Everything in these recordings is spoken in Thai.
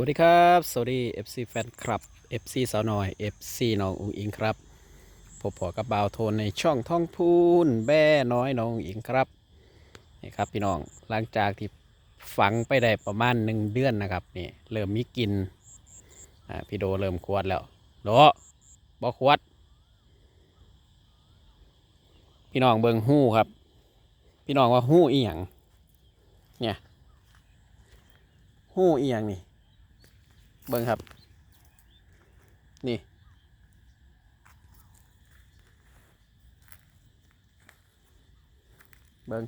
วัสดีครับสวัสดี FC แฟนคลับ FC สาวน้อย FC น้องอุงอิงครับพบพอกับบ่าวโทนในช่องท่องพูนแบ่น้อยน้องอุงอิงครับนี่ครับพี่น้องหลังจากที่ฝังไปได้ประมาณหนึ่งเดือนนะครับนี่เริ่มมีกลินอ่าพี่โดเริ่มควดแล้วโดบอควดพี่น้องเบิงหู้ครับ พี่น้องว่าหู้อีหยังเนี่ยหู้อีหยังนี่ เบิ่งครับ นี่ เบิ่ง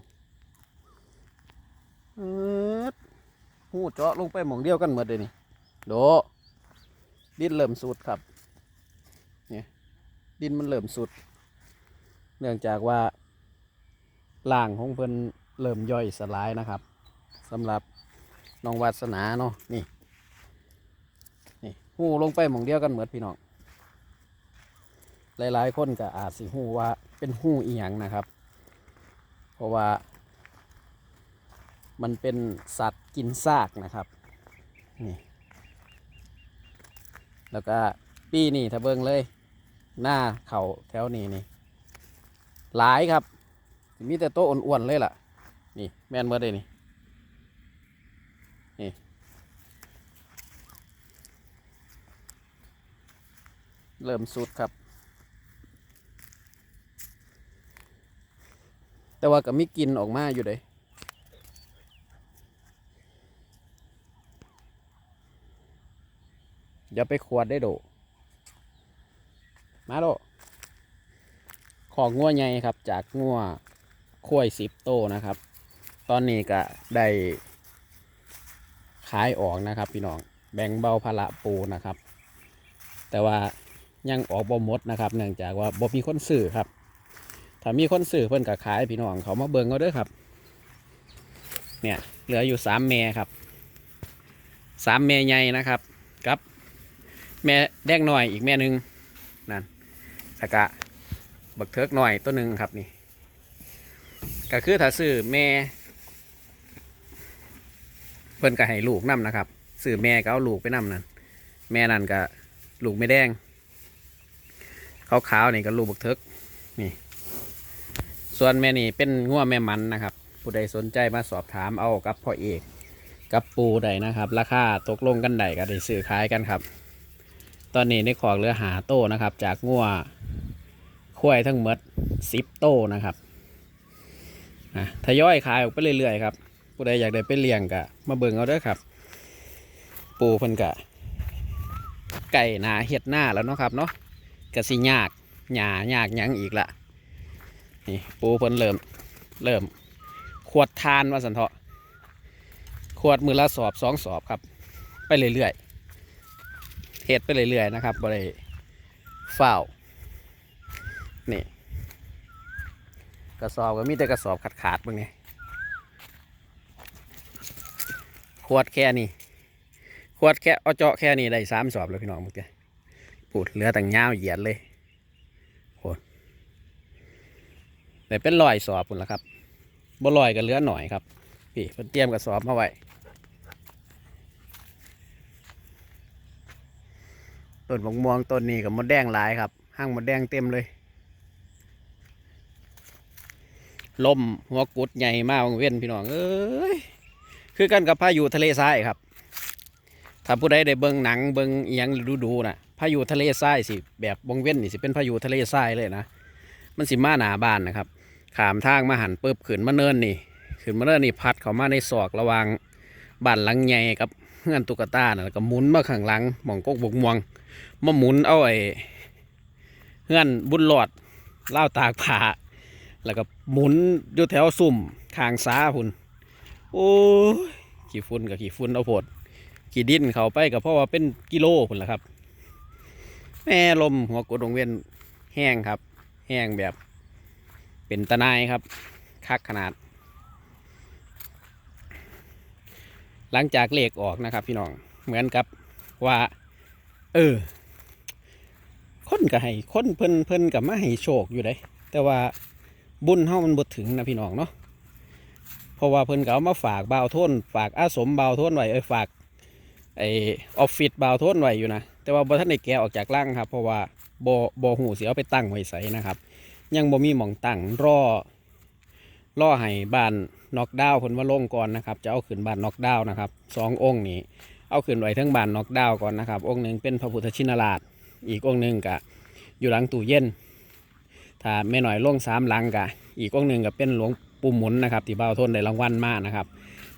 เอิดหูเจาะลงไปหมองเดียวกันหมดเลยนี่ โด ดินเริ่มสุดครับ เนี่ย ดินมันเริ่มสุด เนื่องจากว่าล่างของเพิ่นเริ่มย่อยสลายนะครับสำหรับน้องวาสนาเนาะนี่ หูลงไปหมองเดียวกันเหมือนพี่น้องหลายๆคนก็อาจสิหูว่าเป็นหูเอียงนะครับ เพราะว่า มันเป็นสัตว์กินซากนะครับนี่แล้วก็ปีนี่ถ้าเบิ่งเลย หน้าเขาแถวนี้นี่หลายครับ มีแต่โตอ้วนๆเลยล่ะ นี่แม่นเมื่อได้นี่ เริ่มสุดครับ แต่ว่าก็มีกลินออกมาอยู่เลยอย่าไปขวดได้โด มาโด ของงัวใหญ่ครับ จากงัวข้วยสิบโตนะครับ ตอนนี้ก็ได้ขายออกนะครับ พี่น้อง แบ่งเบาภาระปูนะครับ แต่ว่า ยังออกบ่หมดนะครับ เนื่องจากว่าบ่มีคนซื้อครับ ถ้ามีคนซื้อเพิ่นก็ขายพี่น้องเขามาเบิ่งเอาเด้อครับ เนี่ยเหลืออยู่สามแม่ครับสามแม่ใหญ่นะครับกับแม่แดงหน่อยอีกแม่หนึ่งนั่นสกะบักเทิกหน่อยตัวหนึ่งครับนี่ก็คือถ้าซื้อแม่ เพิ่นก็ให้ลูกนํนะครับซื้อแม่ก็เอาลูกไปนํนั่นแม่นั่นก็ลูกไม่แดง ขาวๆนี่ก็ลูกบักเทิกนี่ ส่วนแม่นี่เป็นง่วแม่มันนะครับ ผู้ใดสนใจมาสอบถามเอากับพ่อเอกกับปูใดนะครับ ราคาตกลงกันใดก็ได้ซื้อขายกันครับ ตอนนี้ในขอกเรือหาโต้นะครับ จากง่วควายทั้งหมดสิบโต้นะครับอะทยอยขายออกไปเรื่อยๆครับผู้ใดอยากได้ไปเลี้ยงก็มาเบิ่งเอาเด้อครับ ปูเพิ่นกะไก่หนาเห็ดหน้าแล้วเนาะครับเนาะ กสิยากหยายากยังอีกละนี่ปูเพิ่นเริ่มเริ่ม ขวดทานว่าสันเถาะขวดมือละสอบสองสอบครับ ไปเรื่อยๆเฮ็ดไปเรื่อยๆนะครับบ่ได้ฝ้านี่กระสอบก็มีแต่กระสอบขาดขาดๆบางนี่ขวดแค่นี้ขวดแค่เอาเจาะแค่นี้ได้สามสอบแล้วพี่น้องเมื่อกี้ ปูดเหลือต่างาเหยียดเลยโหแต่เป็นรอยสอบพุ่นละครับบ่ลอยก็เหลือหน่อยครับ พี่เพิ่นเตรียมกระสอบมาไว้ต้นบกม่วงต้นนี้กับมดแดงหลายครับห้างมดแดงเต็มเลยลมหัวกุดใหญ่มากเว้นพี่น้องเอ้ยคือกันกับพายุทะเลทรายครับ ถ้าผู้ใดได้เบิ่งหนังเบิ่งอียังดูดูๆนะ พายุทะเลทรายสิ แบบวงเว้นนี่สิเป็นพายุทะเลทรายเลยนะ มันสิมาหนาบ้านนะครับ ขามทางมาหันปุ๊บขึ้นมาเนินนี่ขึ้นมาเนินนี่พัดเข้ามาในศอกระวางบ้านหลังใหญ่กับเงื่อนตุ๊กตานะแล้วก็หมุนมาข้างหลังหมองกกบกมวงมาหมุนเอาไอ้เงื่อนบุญหลอดเล่าตากผาแล้วก็หมุนอยู่แถวซุ่มข้างซ้าพุ่นโอ้ขี้ฝุ่นกับขี้ฝุ่นเอาโพดขี่ดินเขาไปก็เพราะว่าเป็นกิโลพุ่นละครับ แม่ลมหัวกดวงเวียนแห้งครับ แห้งแบบ เป็นตะนายครับ คักขนาด หลังจากเลขออกนะครับ พี่น้องเหมือนกับว่า เออคนก็ให้คนเพิ่นเพิ่นกับมาให้โชคอยู่เลยแต่ว่าบุญเฮามันบ่ถึงนะพี่น้องเนาะเพราะว่าเพิ่นก็เอามาฝากบ่าวโทนฝากอาสมบ่าวโทนไว้เอ้ยฝากไอออฟฟิศบาวโทนไว้อยู่นะ แต่ว่าบ่ท่านได้แกะออกจากร่างครับ เพราะว่าบ่บ่หูเสิเอาไปตั้งไว้ใสนะครับ ยังบ่มีหม่องตั้งรอรอให้บ้านนอกดาวน์เพิ่นว่าลงก่อนนะครับ จะเอาขึ้นบ้านนอกดาวน์นะครับสององค์นี้ เอาขึ้นไว้ทั้งบ้านนอกดาวน์ก่อนนะครับ องค์หนึ่งเป็นพระพุทธชินราช อีกองค์หนึ่งกะอยู่หลังตู้เย็น ถ้าแม่หน่อยลงสามหลังกะ อีกองค์หนึ่งก็เป็นหลวงปู่หมุนนะครับที่บ่าวทนได้รางวัลมากนะครับ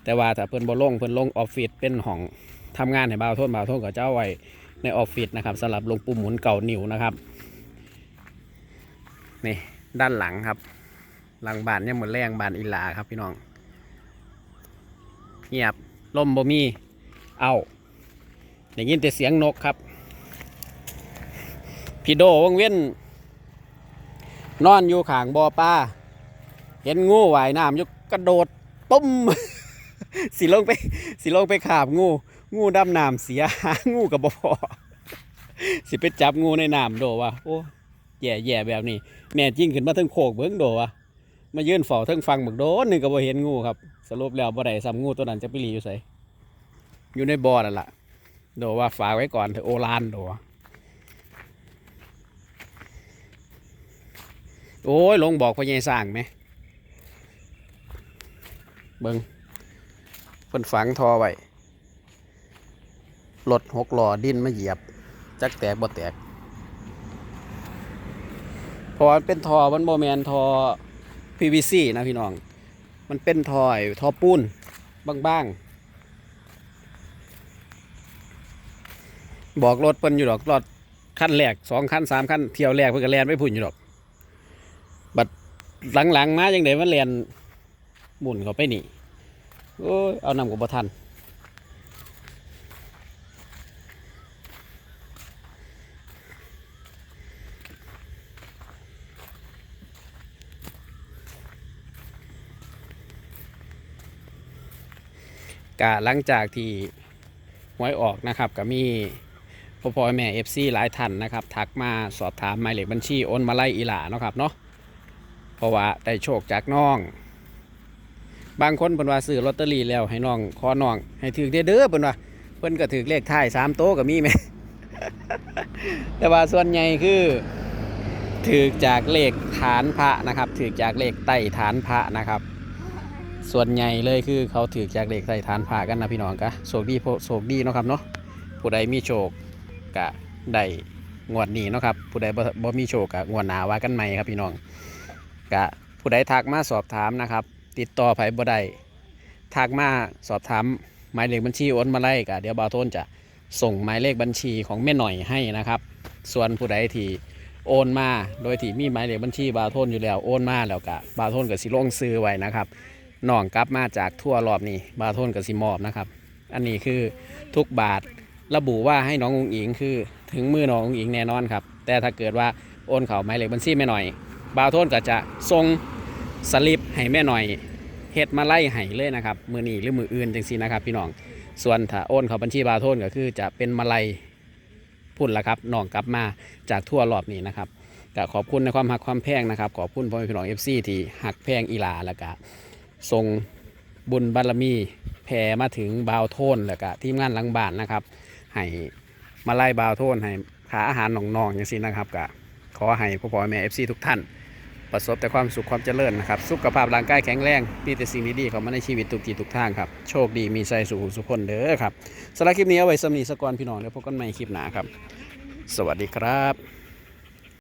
แต่ว่าถ้าเพิ่นบ่ลงเพิ่นลงออฟฟิศเป็นห้องทำงานให้บ่าวทนบ่าวทนก็จะเอาไว้ ในออฟฟิศนะครับสำหรับลงปู่มหมุนเก่านิวนะครับนี่ด้านหลังครับ หลังบานเนี่ยเหมือนแรงบานอิลาครับพี่น้องเงียบลมบ่มีเอาได้ยินแต่เสียงนกครับ พี่โดวงเว้นนอนอยู่ขางบ่อปลาเห็นงูว่ายน้ำยู่กระโดดตุ้มสิลงไปสิลงไปขาบงู งูดำน้ำเสียหางูกับบ่พอสิไปจับงูในน้ำโดวะโอ้แย่แย่แบบนี้ แม่จริงขึ้นมาทั้งโคกเบิ้งโดวะมายื่นฝ้าทั้งฟังบักโดนหนึ่งก็บ่เห็นงูครับ สรุปแล้วบ่ได้ซ้ำงูตัวนั้นจะไปหลีอยู่ไสอยู่ในบ่อนั่นล่ะโดว่าฝากไว้ก่อนเถอะโอลานโดวะโอ้ยลงบอกพ่อใหญ่สร้างไหมเบิงเพิ่นฝังทอไว้ รถหกล้อดินมาเหยียบ จักแตกบ่แตกเพราะว่ามันเป็นทอมันโมแมนทอ PVC นะพี่น้อง มันเป็นทอไอ้ทอปูนบางๆบอกรถเพิ่นอยู่ดอกรถขั้นแรกสองขั้นสามขั้นเที่ยวแรกเพิ่นก็แลนไม่พุ่นอยู่ดอก บัดหลังๆมาจังไดมันแลนหมุนเขาไปนี่โอ้ยเอานำกับบ่ทัน กะหลังจากที่หวยออกนะครับก็มีพ่อพ่อแม่เอฟซีหลายท่านนะครับทักมาสอบถามหมายเลขบัญชีโอนมาไล่อีหลาเนาะครับเนาะเพราะว่าได้โชคจากน้อง บางคนเพิ่นว่าซื้อลอตเตอรี่แล้วให้น้องขอน้อง ให้ถือเด้อเพิ่นว่าเพิ่นก็ถือเลขท้ายสามโต๊ะก็มีไหมแต่ว่าส่วนใหญ่คือถือจากเลขฐานพระนะครับถือจากเลขใต้ฐานพระนะครับ ส่วนใหญ่เลยคือเขาถือจากเลขใส่ฐานผ่ากันนะพี่น้องกะโชคดีโชคดีเนาะครับเนาะผู้ใดมีโชคกะได้งวดนี้เนาะครับผู้ใดบ่บ่มีโชคกะงวดหนาว่ากันใหม่ครับพี่น้องกะผู้ใดทักมาสอบถามนะครับ ติดต่อไผบ่ได้ทักมาสอบถามหมายเลขบัญชีโอนมาไล่กะเดี๋ยวบาโทนจะส่งหมายเลขบัญชีของแม่หน่อยให้นะครับ ส่วนผู้ใดที่โอนมา โดยที่มีหมายเลขบัญชีบาโทนอยู่แล้วโอนมาแล้วกะบาโทนก็สิลงซื้อไว้นะครับ น้องกลับมาจากทั่วรอบนี้บาโทนกับซิมอบนะครับ อันนี้คือทุกบาทระบุว่าให้น้ององอิงคือถึงมือน้ององอิงแน่นอนครับ แต่ถ้าเกิดว่าโอนเขาหมายเลขบัญชีแม่หน่อย บาโทนก็จะส่งสลิปให้แม่หน่อยเฮ็ดมาไล่ให้เลยนะครับมือนี้หรือมืออื่นจังซี่นะครับพี่น้องส่วนถ้าโอนเขาบัญชีบาโทนก็คือจะเป็นมาไล่พุ่นละครับน้องกลับมาจากทั่วรอบนี้นะครับก็ขอบคุณในความหักความแพงนะครับ ขอบคุณพ่อแม่พี่น้องเอฟซีที่หักแพงอีลาแล้วก็ ทรงบุญบารมีแผ่มาถึงบาวโทนแล้วก็ทีมงานหลังบ้านนะครับให้มาไล่บาวโทนให้หาอาหารน้องๆอย่างนี้นะครับก็ขอให้พ่อพ่อแม่เอฟซีทุกท่าน ประสบแต่ความสุขความเจริญนะครับ สุขภาพร่างกายแข็งแรงมีแต่สิ่งดีๆเข้ามาในชีวิตทุกทีทุกทางครับ โชคดีมีใจสุขสุขคนเด้อครับสำหรับคลิปนี้เอาไว้สำนีสกอนพี่น้องแล้วพบกันใหม่คลิปหน้าครับ สวัสดีครับ